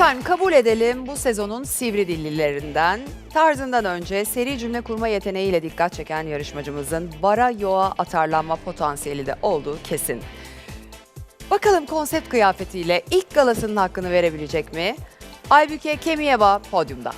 Efendim kabul edelim bu sezonun sivri dillilerinden, tarzından önce seri cümle kurma yeteneğiyle dikkat çeken yarışmacımızın bara yoğa atarlanma potansiyeli de olduğu kesin. Bakalım konsept kıyafetiyle ilk galasının hakkını verebilecek mi? Aybüke Kemiyeba podyumda.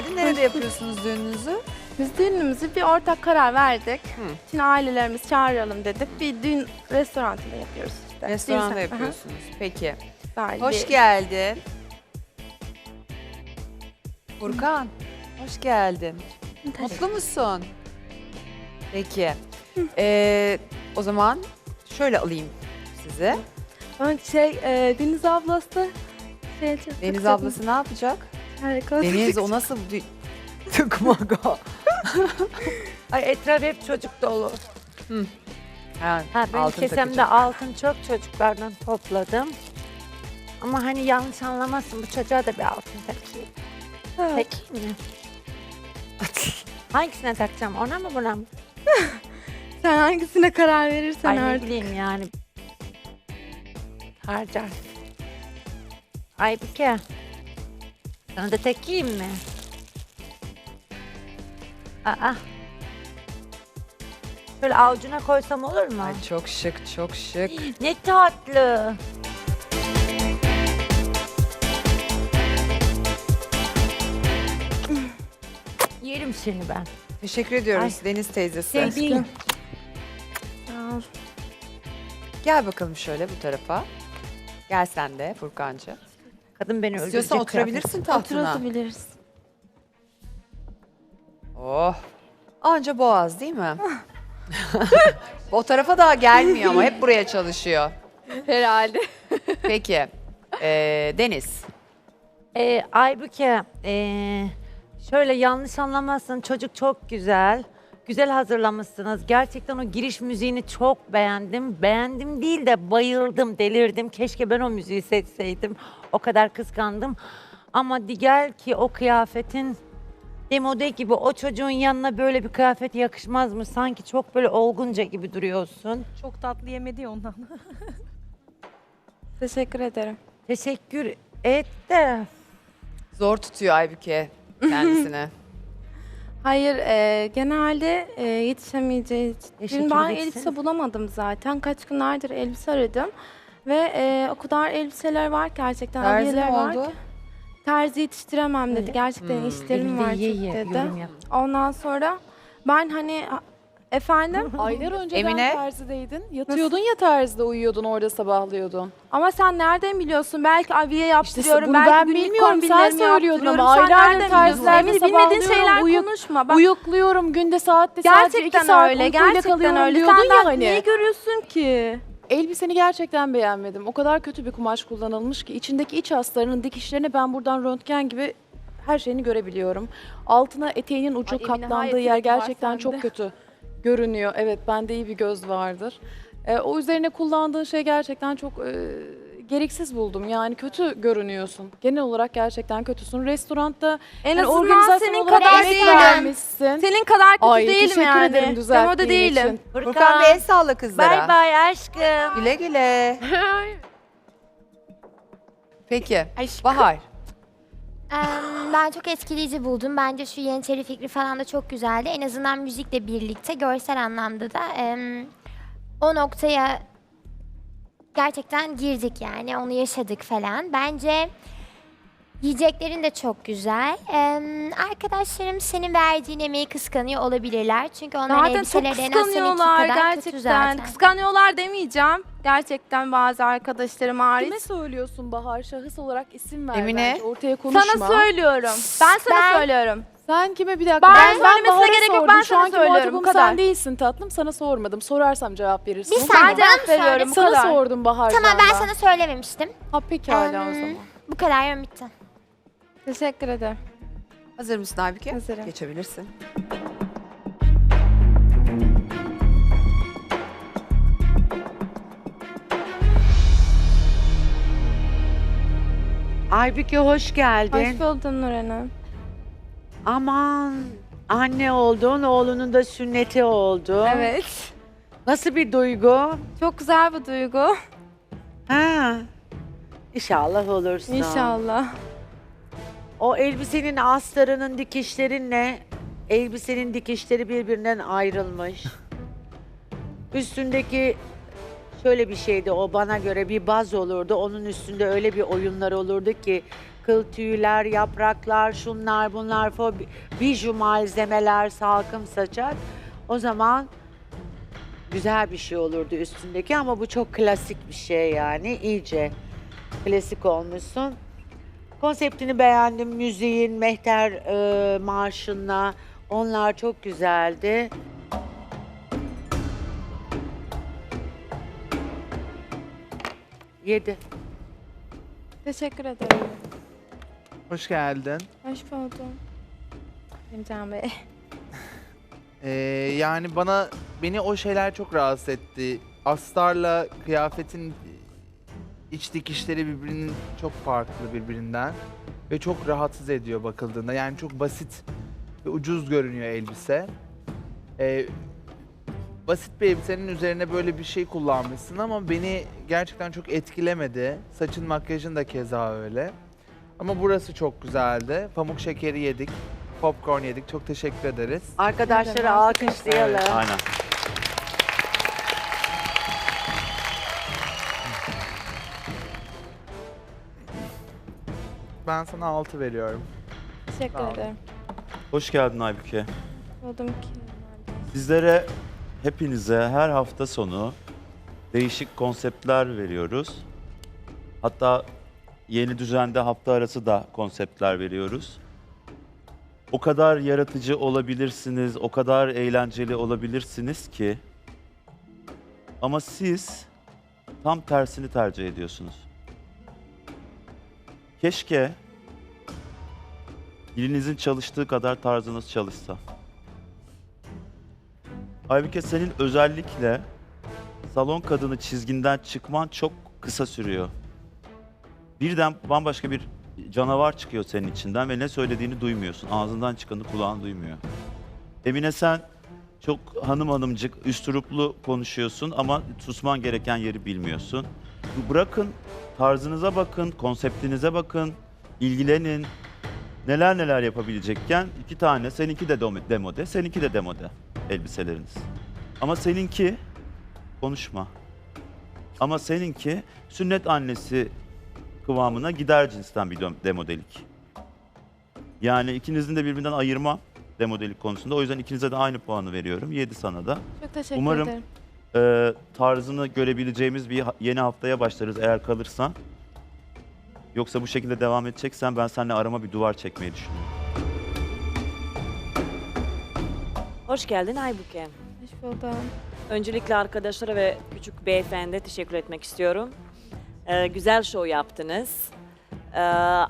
Geldin. Nerede yapıyorsunuz düğününüzü? Biz düğünümüzü bir ortak karar verdik. Hı. Şimdi ailelerimiz çağıralım dedik. Bir düğün restorantında yapıyoruz işte. Restoranda Düğün- yapıyorsunuz. Peki. Aha, güzel Hoş bir- geldin. Furkan, hoş geldin. Mutlu musun? Peki. Ee, o zaman şöyle alayım sizi. Ön Şey, e, Deniz ablası. Şey, çok- Deniz ablası ne yapacak? Deniz o nasıl bir tıkmak o? Ay etraf hep çocuk dolu. Ha, Ha, benim altın kesemde takacak. altın çok çocuklardan topladım. Ama hani yanlış anlamasın bu çocuğa da bir altın takayım. Takayım mı? Hangisine takacağım ona mı buna mı? Sen hangisine karar verirsen Ay ne artık. bileyim yani. Harcar. Aybüke. Sana da takayım mı? Aa. Şöyle avucuna koysam olur mu? Ay çok şık, çok şık. Ne tatlı. Yerim seni ben. Teşekkür ediyoruz Deniz teyzesi. Sevdiğim. Gel bakalım şöyle bu tarafa. Gel sen de Furkancı. Kadın beni öldürecek. İstiyorsan oturabilirsin tahtına. Oturabiliriz. Oh. Anca boğaz değil mi? o tarafa daha gelmiyor ama hep buraya çalışıyor. Herhalde. Peki. Ee, Deniz. Ee, Aybüke, ee, şöyle yanlış anlamazsın çocuk çok güzel. Güzel hazırlamışsınız. Gerçekten o giriş müziğini çok beğendim. Beğendim değil de bayıldım, delirdim. Keşke ben o müziği seçseydim. O kadar kıskandım. Ama di- gel ki o kıyafetin demode gibi o çocuğun yanına böyle bir kıyafet yakışmaz mı? Sanki çok böyle olgunca gibi duruyorsun. Çok tatlı yemedi ya ondan. Teşekkür ederim. Teşekkür et de Zor tutuyor Aybüke kendisini. Hayır, e, genelde e, yetişemeyeceğiz. Dün ben elbise bulamadım zaten. Kaç günlerdir elbise aradım. Ve e, o kadar elbiseler var ki gerçekten. Terzi ne var oldu? Terzi yetiştiremem dedi. Gerçekten işlerim elinde var çok dedi. yorum yap. Ondan sonra ben hani efendim Aylar önceden Emine? terzideydin. Yatıyordun ya terzide uyuyordun orada sabahlıyordun. ama sen nereden biliyorsun? Belki aviye İşte yaptırıyorum. bunu belki ben günlük bilmiyorum. Sen kombinlerimi söylüyordun yaptırıyorum. ama Sen aylardır biliyorsun? terzilerde Emine bilmediğin sabahlıyorum, şeyler uyuk- konuşma. Bak, Uyukluyorum günde saatte sadece iki gerçekten saat öyle. uykuyla Gerçekten kalıyorum öyle. diyordun Sen ya de hani. neyi görüyorsun ki? Elbiseni gerçekten beğenmedim. O kadar kötü bir kumaş kullanılmış ki içindeki iç haslarının dikişlerini ben buradan röntgen gibi her şeyini görebiliyorum. Altına eteğinin ucu Ay, Emine, katlandığı hayır, yer var gerçekten sende. çok kötü görünüyor. Evet bende iyi bir göz vardır. Ee, o üzerine kullandığın şey gerçekten çok e, gereksiz buldum. Yani kötü görünüyorsun. Genel olarak gerçekten kötüsün. Restoranda En yani azından organizasyon senin olarak kadar emek değilim. vermişsin. Senin kadar kötü Ay değilim teşekkür yani. ederim Demode düzelttiğin değilim. için. Furkan bir el kızlara. Bay bay aşkım. Güle güle. Peki. Bahar. Em, ben çok etkileyici buldum. Bence şu Yeniçeri fikri falan da çok güzeldi. En azından müzikle birlikte görsel anlamda da em, o noktaya gerçekten girdik yani. Onu yaşadık falan. Bence yiyeceklerin de çok güzel. Em, arkadaşlarım senin verdiğin emeği kıskanıyor olabilirler. Çünkü onların Zaten çok elbiseleri en az seninki kıskanıyorlar kadar kötü gerçekten. zaten. Kıskanıyorlar demeyeceğim. Gerçekten bazı arkadaşlarım hariç. Kime söylüyorsun Bahar? Şahıs olarak isim ver Emine. bence. Ortaya konuşma. Sana söylüyorum. Ben sana Ben- söylüyorum. Sen kime bir dakika? Ben söylemesine Bahar'a gerek yok, sordum. ben Şu sana anki söylüyorum, muhatabım bu kadar. sen değilsin tatlım. Sana sormadım. Sorarsam cevap verirsin. Bir olur mu? saniye Ben bana cevap mı veriyorum, söyledin? bu Sana kadar. sordum Bahar Tamam ben sana söylememiştim. Ha pekala o Em, zaman. Bu kadar yorum bitti. Teşekkür ederim. Hazır mısın Aybüke? Hazırım. Geçebilirsin. Aybüke hoş geldin. Hoş buldun Nur Hanım. Aman anne oldun, oğlunun da sünneti oldu. Evet. Nasıl bir duygu? Çok güzel bir duygu. Ha. İnşallah olursun. İnşallah. O elbisenin astarının dikişlerinle elbisenin dikişleri birbirinden ayrılmış. Üstündeki şöyle bir şeydi o bana göre bir baz olurdu. Onun üstünde öyle bir oyunlar olurdu ki kıl tüyler, yapraklar, şunlar bunlar, fo- biju malzemeler, salkım saçar. O zaman güzel bir şey olurdu üstündeki ama bu çok klasik bir şey yani iyice klasik olmuşsun. Konseptini beğendim. Müziğin, Mehter e, marşınla. Onlar çok güzeldi. Yedi. Teşekkür ederim. Hoş geldin. Hoş buldum. İmcan Bey. Ee, yani bana beni o şeyler çok rahatsız etti. Astarla kıyafetin iç dikişleri birbirinin çok farklı birbirinden ve çok rahatsız ediyor bakıldığında. Yani çok basit ve ucuz görünüyor elbise. Ee, basit bir elbisenin üzerine böyle bir şey kullanmışsın ama beni gerçekten çok etkilemedi. Saçın makyajın da keza öyle. Ama burası çok güzeldi. Pamuk şekeri yedik. Popcorn yedik. Çok teşekkür ederiz. Arkadaşları alkışlayalım. Aynen. Ben sana 6 veriyorum. Teşekkür Sağ ederim. Hoş geldin Aybüke. Buldum ki. Sizlere, hepinize her hafta sonu değişik konseptler veriyoruz. Hatta yeni düzende hafta arası da konseptler veriyoruz. O kadar yaratıcı olabilirsiniz, o kadar eğlenceli olabilirsiniz ki ama siz tam tersini tercih ediyorsunuz. Keşke dilinizin çalıştığı kadar tarzınız çalışsa. Aybüke senin özellikle salon kadını çizginden çıkman çok kısa sürüyor. Birden bambaşka bir canavar çıkıyor senin içinden ve ne söylediğini duymuyorsun. Ağzından çıkanı kulağın duymuyor. Emine sen çok hanım hanımcık, üstüruplu konuşuyorsun ama susman gereken yeri bilmiyorsun. Bırakın, tarzınıza bakın, konseptinize bakın, ilgilenin. Neler neler yapabilecekken iki tane, seninki de dom- demode, seninki de demode elbiseleriniz. Ama seninki, konuşma. Ama seninki sünnet annesi kıvamına gider cinsten bir dom- demodelik. Yani ikinizin de birbirinden ayırmam demodelik konusunda. O yüzden ikinize de aynı puanı veriyorum. 7 sana da. Çok teşekkür Umarım- ederim. Ee, tarzını görebileceğimiz bir ha- yeni haftaya başlarız eğer kalırsan. Yoksa bu şekilde devam edeceksen ben seninle arama bir duvar çekmeyi düşünüyorum. Hoş geldin Aybuke. Hoş buldum. Öncelikle arkadaşlara ve küçük beyefendi teşekkür etmek istiyorum. Ee, güzel show yaptınız. Ee,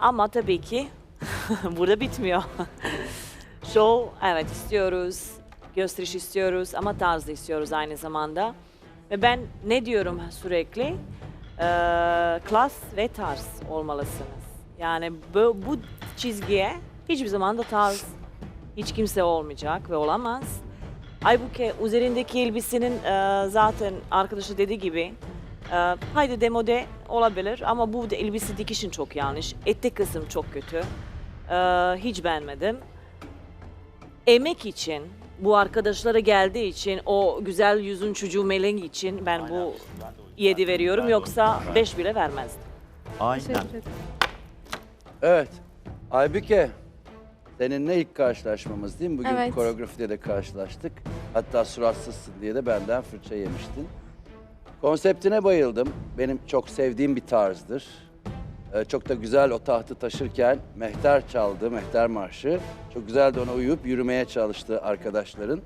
ama tabii ki burada bitmiyor. show evet istiyoruz, gösteriş istiyoruz ama tarz da istiyoruz aynı zamanda. Ve ben ne diyorum sürekli? Ee, klas ve tarz olmalısınız. Yani bu, bu çizgiye hiçbir zaman da tarz hiç kimse olmayacak ve olamaz. Aybuke üzerindeki elbisenin e, zaten arkadaşı dediği gibi e, haydi demode olabilir ama bu elbise dikişin çok yanlış. Etek kısım çok kötü. E, hiç beğenmedim. Emek için bu arkadaşlara geldiği için o güzel yüzün çocuğu Melek için ben bu 7 veriyorum yoksa 5 bile vermezdim. Aynen. Evet. Aybüke, seninle ilk karşılaşmamız değil mi? Bugün Evet. koreografide de karşılaştık. Hatta suratsızsın diye de benden fırça yemiştin. Konseptine bayıldım. Benim çok sevdiğim bir tarzdır. Ee, çok da güzel o tahtı taşırken mehter çaldı, mehter marşı. Çok güzel de ona uyup yürümeye çalıştı arkadaşların.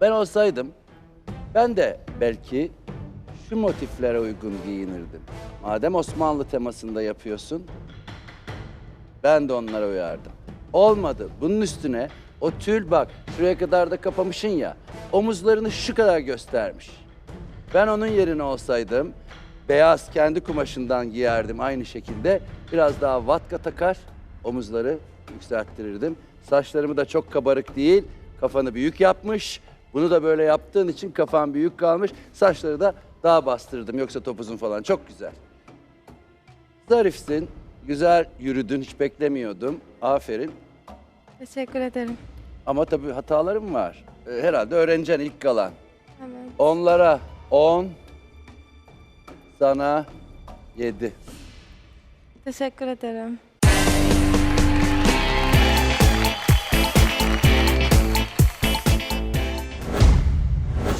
Ben olsaydım, ben de belki şu motiflere uygun giyinirdim. Madem Osmanlı temasında yapıyorsun, ben de onlara uyardım. Olmadı. Bunun üstüne o tül bak şuraya kadar da kapamışın ya. Omuzlarını şu kadar göstermiş. Ben onun yerine olsaydım beyaz kendi kumaşından giyerdim aynı şekilde. Biraz daha vatka takar, omuzları yükselttirirdim. Saçlarımı da çok kabarık değil, kafanı büyük yapmış. Bunu da böyle yaptığın için kafan büyük kalmış. Saçları da daha bastırdım yoksa topuzun falan çok güzel. Zarifsin, güzel yürüdün, hiç beklemiyordum. Aferin. Teşekkür ederim. Ama tabii hatalarım var. Ee, Herhalde öğreneceksin ilk kalan. Evet. Onlara 10, sana 7. Teşekkür ederim.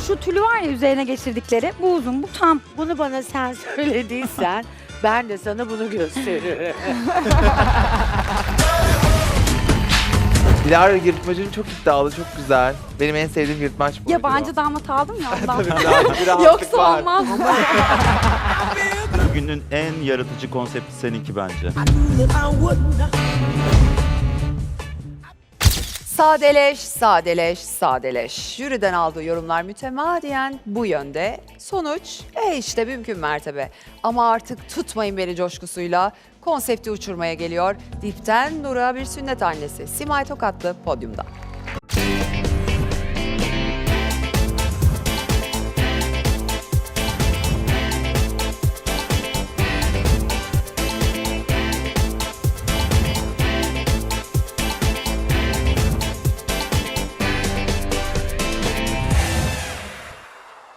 Şu tülü var ya üzerine geçirdikleri. Bu uzun, bu tam. Bunu bana sen söylediysen ben de sana bunu gösteririm. Dilara yırtmacın çok iddialı, çok güzel. Benim en sevdiğim yırtmaç bu. Yabancı damat aldım ya ondan. Yoksa olmaz. Günün en yaratıcı konsepti seninki bence. Sadeleş, sadeleş, sadeleş. Jüriden aldığı yorumlar mütemadiyen bu yönde. Sonuç, e işte mümkün mertebe. Ama artık tutmayın beni coşkusuyla konsepti uçurmaya geliyor. Dipten Nur'a bir sünnet annesi. Simay Tokatlı podyumda.